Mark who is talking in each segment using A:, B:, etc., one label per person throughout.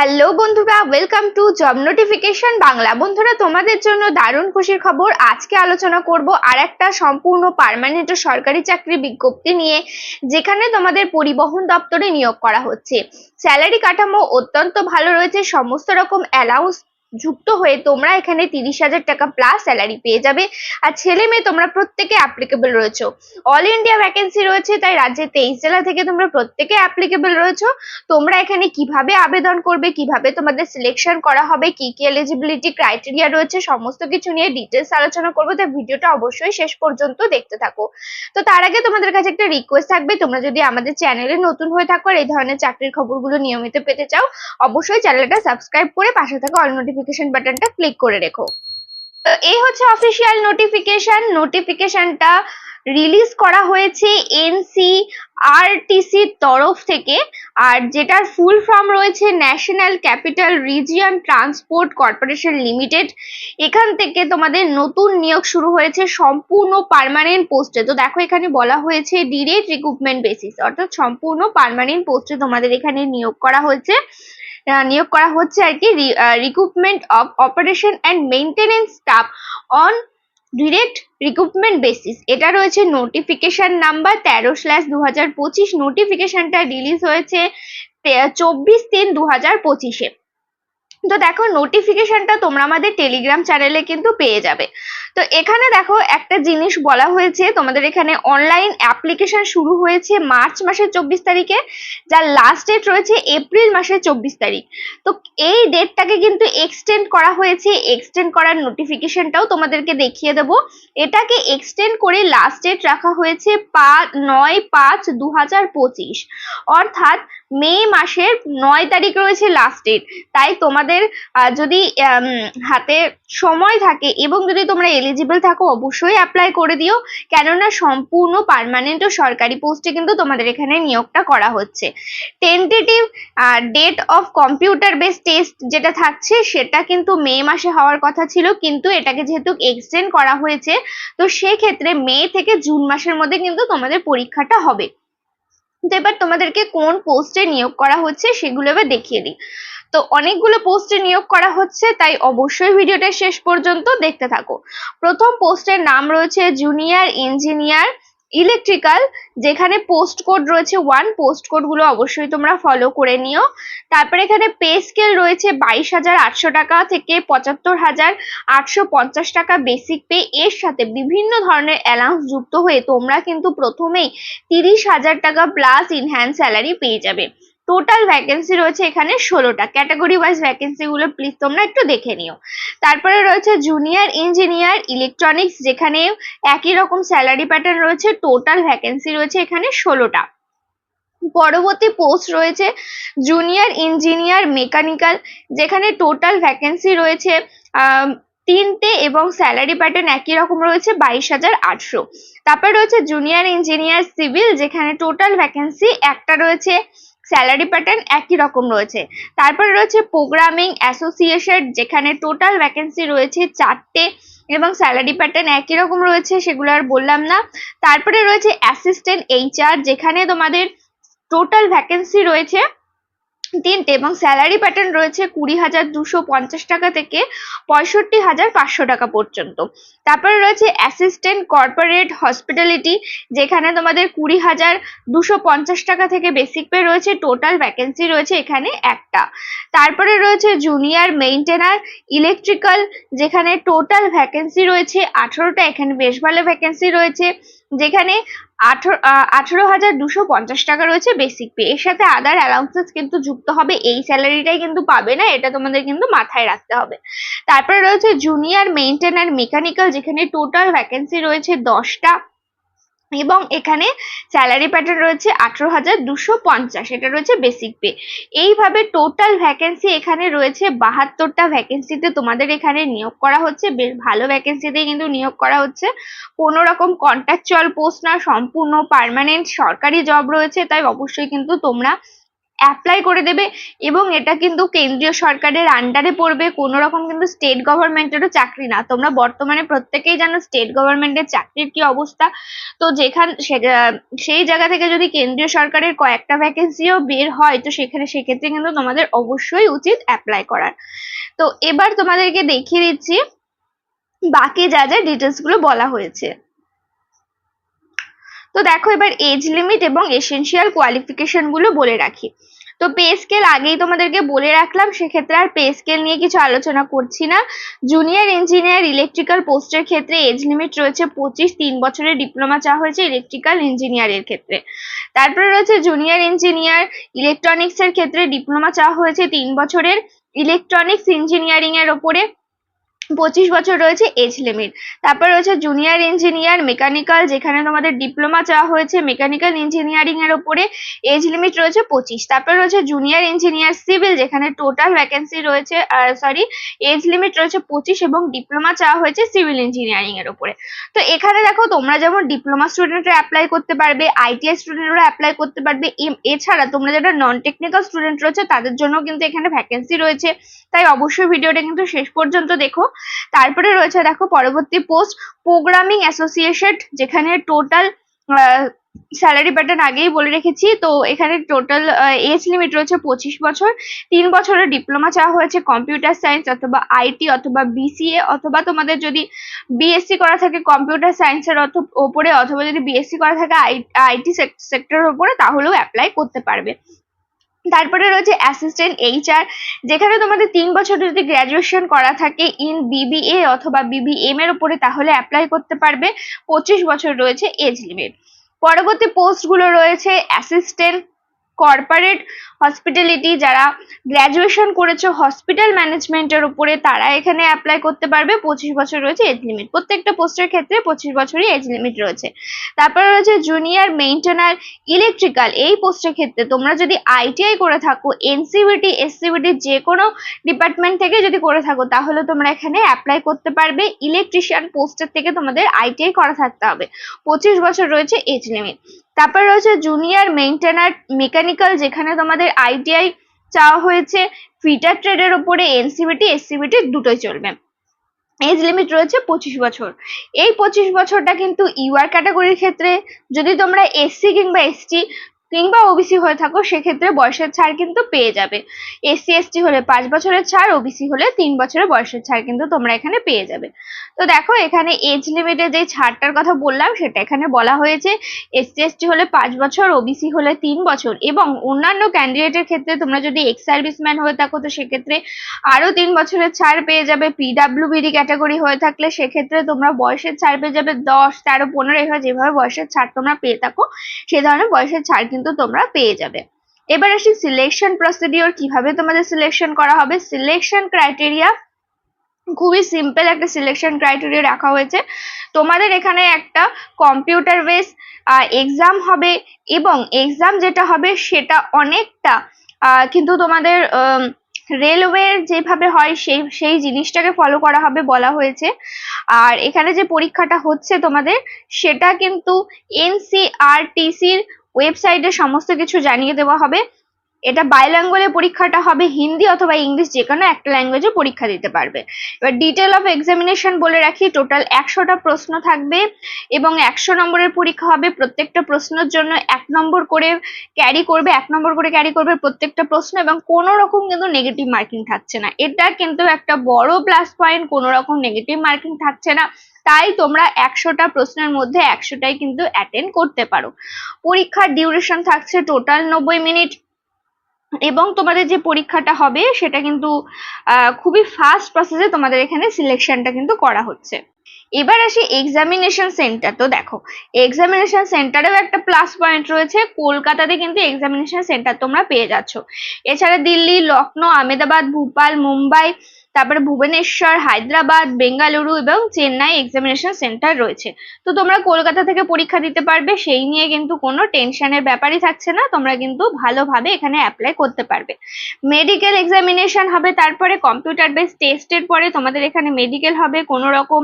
A: Hello বন্ধুরা welcome to job notification Bangla. বন্ধুরা, তোমাদের জন্য দারুণ খুশির খবর। আজকে আলোচনা করব আর একটা সম্পূর্ণ পারমানেন্ট সরকারি চাকরি বিজ্ঞপ্তি নিয়ে, যেখানে তোমাদের পরিবহন দপ্তরে নিয়োগ করা হচ্ছে। স্যালারি কাঠামো অত্যন্ত ভালো রয়েছে, সমস্ত রকম অ্যালাউন্স যুক্ত হয়ে তোমরা এখানে তিরিশ হাজার টাকা প্লাস স্যালারি পেয়ে যাবে। আর ছেলে মেয়ে, তোমরা প্রত্যেকে অ্যাপ্লিকেবল রয়েছো। অল ইন্ডিয়া ভ্যাকেন্সি রয়েছে, তাই রাজ্যের তেইশ জেলা থেকে তোমরা প্রত্যেকে অ্যাপ্লিকেবল রয়েছো। তোমরা এখানে কীভাবে আবেদন করবে, কীভাবে তোমাদের সিলেকশন করা হবে, কি কি এলিজিবিলিটি ক্রাইটেরিয়া রয়েছে, সমস্ত কিছু নিয়ে ডিটেলস আলোচনা করব। তাই ভিডিওটা অবশ্যই শেষ পর্যন্ত দেখতে থাকো। তো তার আগে তোমাদের কাছে একটা রিকোয়েস্ট থাকবে, তোমরা যদি আমাদের চ্যানেলে নতুন হয়ে থাকো আর এই ধরনের চাকরির খবরগুলো নিয়মিত পেতে চাও, অবশ্যই চ্যানেলটা সাবস্ক্রাইব করে পাশে থাকা অল নোটিফিকেশন বাটনটা ক্লিক করে রেখো। এই হচ্ছে অফিসিয়াল নোটিফিকেশন নোটিফিকেশনটা রিলিজ করা হয়েছে এনসি আরটিসির তরফ থেকে। আর যেটার ফুল ফর্ম রয়েছে national capital region transport corporation limited এখান থেকে তোমাদের নতুন নিয়োগ শুরু হয়েছে সম্পূর্ণ পার্মানেন্ট পোস্টে তো দেখো এখানে বলা হয়েছে ডিরেক্ট রিক্রুটমেন্ট বেসিস অর্থাৎ সম্পূর্ণ পার্মানেন্ট পোস্টে তোমাদের এখানে নিয়োগ করা হয়েছে। নিয়োগ করা হচ্ছে আর কি recruitment of operation and maintenance staff on direct recruitment basis এটা রয়েছে নোটিফিকেশন নাম্বার তেরো স্ল্যাশ দু হাজার পঁচিশ নোটিফিকেশনটা রিলিজ হয়েছে চব্বিশ তিন দু হাজার পঁচিশে। তো দেখো নোটিফিকেশনটা তোমরা আমাদের টেলিগ্রাম চ্যানেলে কিন্তু পেয়ে যাবে। তো এখানে দেখো একটা জিনিস বলা হয়েছে, তোমাদের এখানে অনলাইন অ্যাপ্লিকেশন শুরু হয়েছে মার্চ মাসের চব্বিশ তারিখে, যার লাস্ট ডেট রয়েছে এপ্রিল মাসের চব্বিশ তারিখ। তো এই ডেটটাকে কিন্তু এক্সটেন্ড করা হয়েছে এক্সটেন্ড করার নোটিফিকেশনটাও তোমাদেরকে দেখিয়ে দেবো। এটাকে এক্সটেন্ড করে লাস্ট ডেট রাখা হয়েছে পা, নয় পাঁচ দু হাজার পঁচিশ। অর্থাৎ মে মাসের নয় তারিখ রয়েছে লাস্ট ডেট তাই তোমাদের আহ, যদি হাতে সময় থাকে এবং যদি তোমরা এলিজিবল থাকো অবশ্যই অ্যাপ্লাই করে দিও। কেননা সম্পূর্ণ পার্মানেন্ট ও সরকারি পোস্টে কিন্তু তোমাদের এখানে নিয়োগটা করা হচ্ছে। Tentative date of computer base test যেটা থাকছে সেটা কিন্তু মে মাসে হওয়ার কথা ছিল কিন্তু এটাকে যেহেতু এক্সটেন্ড করা হয়েছে তো সেক্ষেত্রে মে থেকে জুন মাসের মধ্যে কিন্তু তোমাদের পরীক্ষাটা হবে। তো এবার তোমাদেরকে কোন পোস্টে নিয়োগ করা হচ্ছে সেগুলো এবার দেখিয়ে দিই। তো অনেকগুলো পোস্টে নিয়োগ করা হচ্ছে, তাই অবশ্যই ভিডিওটা শেষ পর্যন্ত দেখতে থাকো। প্রথম পোস্টের নাম রয়েছে জুনিয়র ইঞ্জিনিয়ার ইলেকট্রিক্যাল যেখানে পোস্ট কোড রয়েছে ওয়ান পোস্ট কোডগুলো অবশ্যই তোমরা ফলো করে নিও। তারপরে এখানে পে স্কেল রয়েছে বাইশ হাজার আটশো টাকা থেকে পঁচাত্তর হাজার আটশো পঞ্চাশ টাকা বেসিক পে এর সাথে বিভিন্ন ধরনের অ্যালাউন্স যুক্ত হয়ে তোমরা কিন্তু প্রথমেই তিরিশ হাজার টাকা প্লাস ইনহ্যান্ড স্যালারি পেয়ে যাবে। টোটাল ভ্যাকেন্সি রয়েছে এখানে ষোলোটা। ক্যাটাগরি ওয়াইজ ভ্যাকেন্সি গুলো প্লিজ তোমরা একটু দেখে নিও। তারপরে রয়েছে জুনিয়র ইঞ্জিনিয়ার ইলেকট্রনিক্স যেখানে একই রকম স্যালারি প্যাটার্ন রয়েছে টোটাল ভ্যাকেন্সি রয়েছে এখানে ষোলোটা। পরবর্তী পোস্ট রয়েছে জুনিয়র ইঞ্জিনিয়ার মেকানিক্যাল যেখানে টোটাল ভ্যাকেন্সি রয়েছে তিনটে এবং স্যালারি প্যাটার্ন একই রকম রয়েছে, বাইশ হাজার আটশো। তারপরে রয়েছে জুনিয়র ইঞ্জিনিয়ার সিভিল যেখানে টোটাল ভ্যাকেন্সি একটা রয়েছে স্যালারি প্যাটার্ন একই রকম রয়েছে। তারপরে রয়েছে প্রোগ্রামিং অ্যাসোসিয়েশন যেখানে টোটাল ভ্যাকেন্সি রয়েছে চারটে এবং স্যালারি প্যাটার্ন একই রকম রয়েছে, সেগুলো আর বললাম না। তারপরে রয়েছে অ্যাসিস্ট্যান্ট এইচআর যেখানে তোমাদের টোটাল ভ্যাকেন্সি রয়েছে তিনটে এবং স্যালারি প্যাটার্ন রয়েছে কুড়ি হাজার দুশো পঞ্চাশ টাকা থেকে পঁয়ষট্টি হাজার পাঁচশো টাকা পর্যন্ত। তারপরে রয়েছে অ্যাসিস্ট্যান্ট কর্পোরেট হসপিটালিটি যেখানে তোমাদের কুড়ি হাজার দুশো পঞ্চাশ টাকা থেকে বেসিক পে রয়েছে টোটাল ভ্যাকেন্সি রয়েছে এখানে একটা। তারপরে রয়েছে জুনিয়র মেইনটেনার ইলেকট্রিক্যাল যেখানে টোটাল ভ্যাকেন্সি রয়েছে আঠারোটা, এখানে বেশ ভালো ভ্যাকেন্সি রয়েছে। যেখানে আঠারো হাজার দুশো পঞ্চাশ টাকা রয়েছে বেসিক পে এর সাথে আদার অ্যালাউন্সেস কিন্তু যুক্ত হবে। এই স্যালারিটাই কিন্তু পাবে না, এটা তোমাদের কিন্তু মাথায় রাখতে হবে। তারপরে রয়েছে জুনিয়র মেইনটেনার মেকানিক্যাল যেখানে টোটাল ভ্যাকেন্সি রয়েছে দশটা। এবং এখানে স্যালারি প্যাটার্ন রয়েছে আঠেরো হাজার দুশো পঞ্চাশ, এটা রয়েছে বেসিক পে এইভাবে টোটাল ভ্যাকেন্সি এখানে রয়েছে, বাহাত্তরটা ভ্যাকেন্সিতে তোমাদের এখানে নিয়োগ করা হচ্ছে, বেশ ভালো ভ্যাকেন্সিতে কিন্তু নিয়োগ করা হচ্ছে। কোনো রকম কন্ট্রাকচুয়াল পোস্ট না, সম্পূর্ণ পারমানেন্ট সরকারি জব রয়েছে, তাই অবশ্যই কিন্তু তোমরা অ্যাপ্লাই করে দেবে এবং এটা কিন্তু কেন্দ্রীয় সরকারের আন্ডারে পড়বে। কোনো রকম কিন্তু স্টেট গভর্নমেন্টেরও চাকরি না। তোমরা বর্তমানে প্রত্যেকেই জানো স্টেট গভর্নমেন্টের চাকরির কি অবস্থা। তো যেখান সেই জায়গা থেকে যদি কেন্দ্রীয় সরকারের কয়েকটা ভ্যাকেন্সিও বের হয়, তো সেখানে, সেক্ষেত্রে কিন্তু তোমাদের অবশ্যই উচিত অ্যাপ্লাই করার। তো এবার তোমাদেরকে দেখিয়ে দিচ্ছি বাকি যা যা ডিটেলসগুলো বলা হয়েছে। তো দেখো এবার এজ লিমিট এবং এসেনশিয়াল কোয়ালিফিকেশনগুলো বলে রাখি। তো পে স্কেল আগেই তোমাদেরকে বলে রাখলাম, সেক্ষেত্রে আর পে স্কেল নিয়ে কিছু আলোচনা করছি না। জুনিয়র ইঞ্জিনিয়ার ইলেকট্রিক্যাল পোস্টের ক্ষেত্রে এজ লিমিট রয়েছে পঁচিশ, তিন বছরের ডিপ্লোমা চাওয়া হয়েছে ইলেকট্রিক্যাল ইঞ্জিনিয়ারের ক্ষেত্রে। তারপরে রয়েছে জুনিয়র ইঞ্জিনিয়ার ইলেকট্রনিক্সের ক্ষেত্রে ডিপ্লোমা চাওয়া হয়েছে তিন বছরের ইলেকট্রনিক্স ইঞ্জিনিয়ারিং এর ওপরে। পঁচিশ বছর রয়েছে এজ লিমিট তারপর রয়েছে জুনিয়র ইঞ্জিনিয়ার মেকানিক্যাল যেখানে তোমাদের ডিপ্লোমা চাওয়া হয়েছে মেকানিক্যাল ইঞ্জিনিয়ারিং এর উপরে এজ লিমিট রয়েছে পঁচিশ। তারপর রয়েছে জুনিয়র ইঞ্জিনিয়ার সিভিল যেখানে টোটাল ভ্যাকেন্সি রয়েছে সরি এজ লিমিট রয়েছে পঁচিশ এবং ডিপ্লোমা চাওয়া হয়েছে সিভিল ইঞ্জিনিয়ারিং এর উপরে তো এখানে দেখো তোমরা যেমন ডিপ্লোমা স্টুডেন্টরা অ্যাপ্লাই করতে পারবে আইটিআই স্টুডেন্টরা অ্যাপ্লাই করতে পারবে এছাড়া তোমরা যারা নন টেকনিক্যাল স্টুডেন্ট রয়েছে, তাদের জন্য কিন্তু এখানে ভ্যাকেন্সি রয়েছে। তাই অবশ্যই ভিডিওটা কিন্তু শেষ পর্যন্ত দেখো। তারপরে রয়েছে দেখো পরবর্তী পোস্ট প্রোগ্রামিং অ্যাসোসিয়েশন যেখানে টোটাল স্যালারি প্যাটার্ন আগেই বলে রেখেছি। তো এখানে টোটাল এজ লিমিট রয়েছে পঁচিশ বছর। তিন বছরের ডিপ্লোমা চাওয়া হয়েছে কম্পিউটার সায়েন্স অথবা আইটি অথবা বিসিএ অথবা তোমাদের যদি বিএসসি করা থাকে কম্পিউটার সায়েন্সের ওপরে অথবা যদি বিএসসি করা থাকে আইটি সেক্টরের ওপরে তাহলেও অ্যাপ্লাই করতে পারবে। তারপরে রয়েছে অ্যাসিস্ট্যান্ট এইচআর যেখানে তোমাদের তিন বছর যদি গ্র্যাজুয়েশন করা থাকে ইন বিবিএ অথবা বিবিএম এর উপরে, তাহলে অ্যাপ্লাই করতে পারবে। পঁচিশ বছর রয়েছে এজ লিমিট পরবর্তী পোস্টগুলো রয়েছে অ্যাসিস্ট্যান্ট কর্পোরেট হসপিটালিটি যারা গ্র্যাজুয়েশন করেছ হসপিটাল ম্যানেজমেন্টের উপরে তারা এখানে অ্যাপ্লাই করতে পারবে। পঁচিশ বছর রয়েছে এজ লিমিট প্রত্যেকটা পোস্টের ক্ষেত্রে পঁচিশ বছরই এজ লিমিট রয়েছে। তারপরে রয়েছে জুনিয়র মেইনটেনার ইলেকট্রিক্যাল এই পোস্টের ক্ষেত্রে তোমরা যদি আইটিআই করে থাকো এনসিবিটি এসসিবিটি যে কোনো ডিপার্টমেন্ট থেকে যদি করে থাকো, তাহলে তোমরা এখানে অ্যাপ্লাই করতে পারবে। ইলেকট্রিশিয়ান পোস্টের থেকে তোমাদের আইটিআই করা থাকতে হবে। পঁচিশ বছর রয়েছে এজ লিমিট তারপর রয়েছে জুনিয়র মেইনটেনার মেকানিক্যাল যেখানে তোমাদের আইটিআই চাওয়া হয়েছে। ফিটার ট্রেডের ওপরে এনসিবিটি এসসিবিটি দুটোই চলবে। এজ লিমিট রয়েছে পঁচিশ বছর। এই পঁচিশ বছরটা কিন্তু ইউআর ক্যাটাগরির ক্ষেত্রে যদি তোমরা এসসি কিংবা এসটি কিংবা ওবিসি হয়ে থাকো, সেক্ষেত্রে বয়সের ছাড় কিন্তু পেয়ে যাবে। এসসি এসটি হলে পাঁচ বছরের ছাড় ওবিসি হলে তিন বছরের বয়সের ছাড় কিন্তু তোমরা এখানে পেয়ে যাবে। তো দেখো, এখানে এজ লিমিটে যে ছাড়টার কথা বললাম, সেটা এখানে বলা হয়েছে। এসসি এসটি হলে পাঁচ বছর ওবিসি হলে তিন বছর এবং অন্যান্য ক্যান্ডিডেটের ক্ষেত্রে তোমরা যদি এক্স সার্ভিসম্যান হয়ে থাকো, তো সেক্ষেত্রে আরও তিন বছরের ছাড় পেয়ে যাবে। পিডাব্লিউবিডি ক্যাটাগরি হয়ে থাকলে সেক্ষেত্রে তোমরা বয়সের ছাড় পেয়ে যাবে দশ, তেরো, পনেরো, এভাবে যেভাবে বয়সের ছাড় তোমরা পেয়ে থাকো, সে ধরনের বয়সের ছাড় তোমরা পেয়ে যাবে। এবার আসি সিলেকশন প্রসিডিওর কীভাবে তোমাদের সিলেকশন করা হবে? সিলেকশন ক্রাইটেরিয়া খুবই সিম্পল একটা সিলেকশন ক্রাইটেরিয়া রাখা হয়েছে। তোমাদের এখানে একটা কম্পিউটার বেস এক্সাম হবে এবং এক্সাম যেটা হবে সেটা অনেকটা কিন্তু তোমাদের রেলওয়ের যেভাবে হয় সেই সেই জিনিসটাকে ফলো করা হবে বলা হয়েছে। আর এখানে যে পরীক্ষাটা হচ্ছে তোমাদের, সেটা কিন্তু এনসিআরটিসির ওয়েবসাইটে সমস্ত কিছু জানিয়ে দেওয়া হবে। এটা বাইল্যাঙ্গুয়ালে পরীক্ষাটা হবে হিন্দি অথবা ইংলিশ যে কোনো একটা ল্যাঙ্গুয়েজে পরীক্ষা দিতে পারবে। এবার ডিটেল অফ এক্সামিনেশন বলে রাখি টোটাল একশোটা প্রশ্ন থাকবে এবং একশো নম্বরের পরীক্ষা হবে। প্রত্যেকটা প্রশ্নের জন্য এক নম্বর করে ক্যারি করবে, এক নম্বর করে ক্যারি করবে প্রত্যেকটা প্রশ্ন এবং কোনো রকম কিন্তু নেগেটিভ মার্কিং থাকছে না। এটা কিন্তু একটা বড় প্লাস পয়েন্ট কোনো রকম নেগেটিভ মার্কিং থাকছে না। তাই তোমরা একশোটা প্রশ্নের মধ্যে একশোটাই কিন্তু অ্যাটেন্ড করতে পারো। পরীক্ষার ডিউরেশন থাকছে টোটাল নব্বই মিনিট এবং তোমাদের যে পরীক্ষাটা হবে সেটা কিন্তু খুবই ফাস্ট প্রসেসে তোমাদের এখানে সিলেকশনটা কিন্তু করা হচ্ছে। এবার আসি এক্সামিনেশন সেন্টার তো দেখো এক্সামিনেশন সেন্টারেও একটা প্লাস পয়েন্ট রয়েছে, কলকাতাতে কিন্তু এক্সামিনেশন সেন্টার তোমরা পেয়ে যাচ্ছ। এছাড়া দিল্লি, লখনৌ, আহমেদাবাদ, ভোপাল, মুম্বাই তারপরে ভুবনেশ্বর, হায়দ্রাবাদ, বেঙ্গালুরু এবং চেন্নাই এক্সামিনেশন সেন্টার রয়েছে। তো তোমরা কলকাতা থেকে পরীক্ষা দিতে পারবে, সেই নিয়ে কিন্তু কোনো টেনশনের ব্যাপারই থাকছে না, তোমরা কিন্তু ভালোভাবে এখানে অ্যাপ্লাই করতে পারবে। মেডিকেল এক্সামিনেশন হবে, তারপরে কম্পিউটার বেস টেস্টের পরে তোমাদের এখানে মেডিকেল হবে, কোনো রকম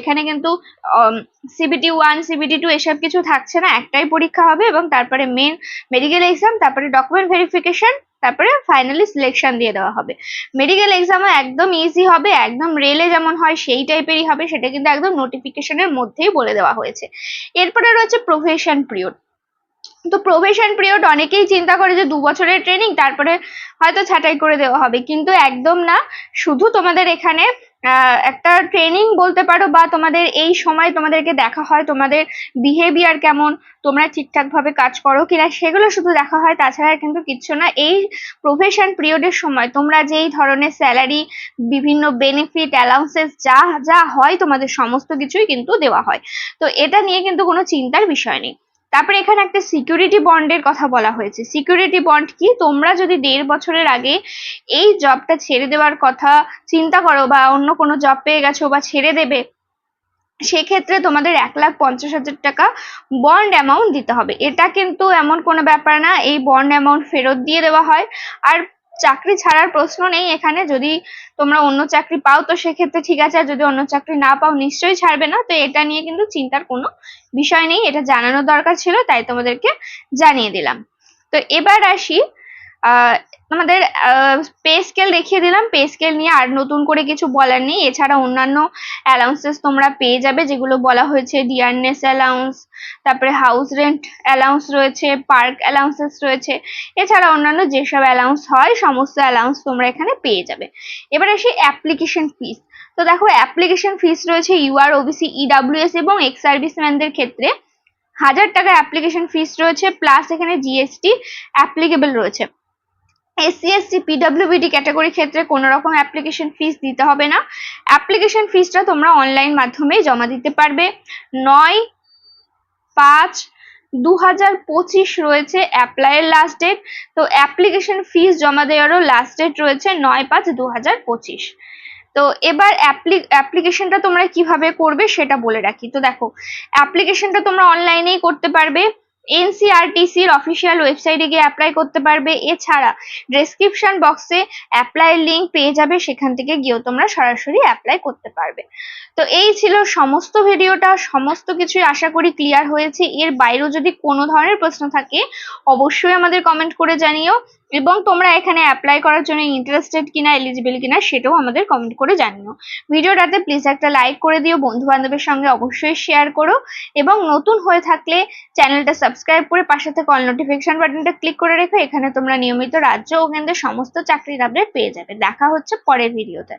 A: এখানে কিন্তু সিবিটি ওয়ান সিবিটি টু এসব কিছু থাকছে না, একটাই পরীক্ষা হবে এবং তারপরে মেন মেডিকেল এক্সাম তারপরে ডকুমেন্ট ভেরিফিকেশন তারপরে ফাইনালি সিলেকশন দিয়ে দেওয়া হবে। মেডিকেল এক্সামও একদম ইজি হবে, একদম রেলে যেমন হয় সেই টাইপেরই হবে, সেটা কিন্তু একদম নোটিফিকেশনের মধ্যেই বলে দেওয়া হয়েছে। এরপরে রয়েছে প্রফেশন পিরিয়ড তো প্রফেশন পিরিয়ড অনেকেই চিন্তা করে যে দু বছরের ট্রেনিং তারপরে হয়তো ছাঁটাই করে দেওয়া হবে। কিন্তু একদম না, শুধু তোমাদের এখানে একটা ট্রেনিং বলতে পারো বা তোমাদের এই সময় তোমাদেরকে দেখা হয়, তোমাদের বিহেভিয়ার কেমন, তোমরা ঠিকঠাক ভাবে কাজ করো কিনা সেগুলো শুধু দেখা হয়, তাছাড়া কিন্তু কিচ্ছু না। এই প্রফেশন পিরিয়ডের সময় তোমরা যেই ধরনের স্যালারি বিভিন্ন বেনিফিট অ্যালাউন্সেস যা যা হয় তোমাদের সমস্ত কিছুই কিন্তু দেওয়া হয়। তো এটা নিয়ে কিন্তু কোনো চিন্তার বিষয় নেই। তারপরে এখানে একটা সিকিউরিটি বন্ডের কথা বলা হয়েছে। সিকিউরিটি বন্ড কি? তোমরা যদি দেড় বছরের আগে এই জবটা ছেড়ে দেওয়ার কথা চিন্তা করো বা অন্য কোনো জব পেয়ে গেছো বা ছেড়ে দেবে, সেক্ষেত্রে তোমাদের এক লাখ পঞ্চাশ হাজার টাকা বন্ড অ্যামাউন্ট দিতে হবে। এটা কিন্তু এমন কোনো ব্যাপার না, এই বন্ড অ্যামাউন্ট ফেরত দিয়ে দেওয়া হয়। আর চাকরি ছাড়ার প্রশ্ন নেই এখানে। যদি তোমরা অন্য চাকরি পাও, তো সেক্ষেত্রে ঠিক আছে। আর যদি অন্য চাকরি না পাও, নিশ্চয়ই ছাড়বে না। তো এটা নিয়ে কিন্তু চিন্তার কোনো বিষয় নেই। এটা জানানো দরকার ছিল, তাই তোমাদেরকে জানিয়ে দিলাম। তো এবার আসি আমাদের পে স্কেল দেখিয়ে দিলাম। পে স্কেল নিয়ে আর নতুন করে কিছু বলার নেই। এছাড়া অন্যান্য অ্যালাউন্সেস তোমরা পেয়ে যাবে, যেগুলো বলা হয়েছে ডিয়ারনেস অ্যালাউন্স তারপরে হাউস রেন্ট অ্যালাউন্স রয়েছে পার্ক অ্যালাউন্সেস রয়েছে, এছাড়া অন্যান্য যেসব অ্যালাউন্স হয়, সমস্ত অ্যালাউন্স তোমরা এখানে পেয়ে যাবে। এবার আসি অ্যাপ্লিকেশন ফিস তো দেখো অ্যাপ্লিকেশন ফিস রয়েছে ইউআর ওবিসি ইডাব্লিউএস এবং এক্স সার্ভিসম্যানদের ক্ষেত্রে। হাজার টাকা অ্যাপ্লিকেশন ফিস রয়েছে প্লাস এখানে জিএসটি অ্যাপ্লিকেবল রয়েছে। এসসি এসটি পিডব্লিউবিডি ক্যাটাগরি ক্ষেত্রে কোনো রকম অ্যাপ্লিকেশন ফিস দিতে হবে না। অ্যাপ্লিকেশন ফিসটা তোমরা অনলাইন মাধ্যমে জমা দিতে পারবে। নয়, পাঁচ দু হাজার পঁচিশ রয়েছে অ্যাপ্লাইয়ের লাস্ট ডেট তো অ্যাপ্লিকেশন ফিস জমা দেওয়ারও লাস্ট ডেট রয়েছে নয়, পাঁচ দু হাজার পঁচিশ। তো এবার অ্যাপ্লিকেশনটা তোমরা কীভাবে করবে সেটা বলে রাখি। তো দেখো অ্যাপ্লিকেশনটা তোমরা অনলাইনেই করতে পারবে। এনসিআরটিসির অফিসিয়াল ওয়েবসাইটে গিয়ে অ্যাপ্লাই করতে পারবে। এছাড়া ডেসক্রিপশন বক্সে অ্যাপ্লাই লিঙ্ক পেয়ে যাবে, সেখান থেকে গিয়েও তোমরা সরাসরি অ্যাপ্লাই করতে পারবে। তো এই ছিল সমস্ত ভিডিওটা, সমস্ত কিছুই আশা করি ক্লিয়ার হয়েছে। এর বাইরেও যদি কোনো ধরনের প্রশ্ন থাকে, অবশ্যই আমাদের কমেন্ট করে জানিও। এবং তোমরা এখানে অ্যাপ্লাই করার জন্য ইন্টারেস্টেড কিনা এলিজিবল কিনা সেটাও আমাদের কমেন্ট করে জানিও। ভিডিওটাতে প্লিজ একটা লাইক করে দিও বন্ধু বান্ধবের সঙ্গে অবশ্যই শেয়ার করো এবং নতুন হয়ে থাকলে চ্যানেলটা সাবস্ক্রাইব করে পাশে থেকে অল নোটিফিকেশন বাটনটা ক্লিক করে রেখো, এখানে তোমরা নিয়মিত রাজ্য ও কেন্দ্রের সমস্ত চাকরির আপডেট পেয়ে যাবে। দেখা হচ্ছে পরের ভিডিওতে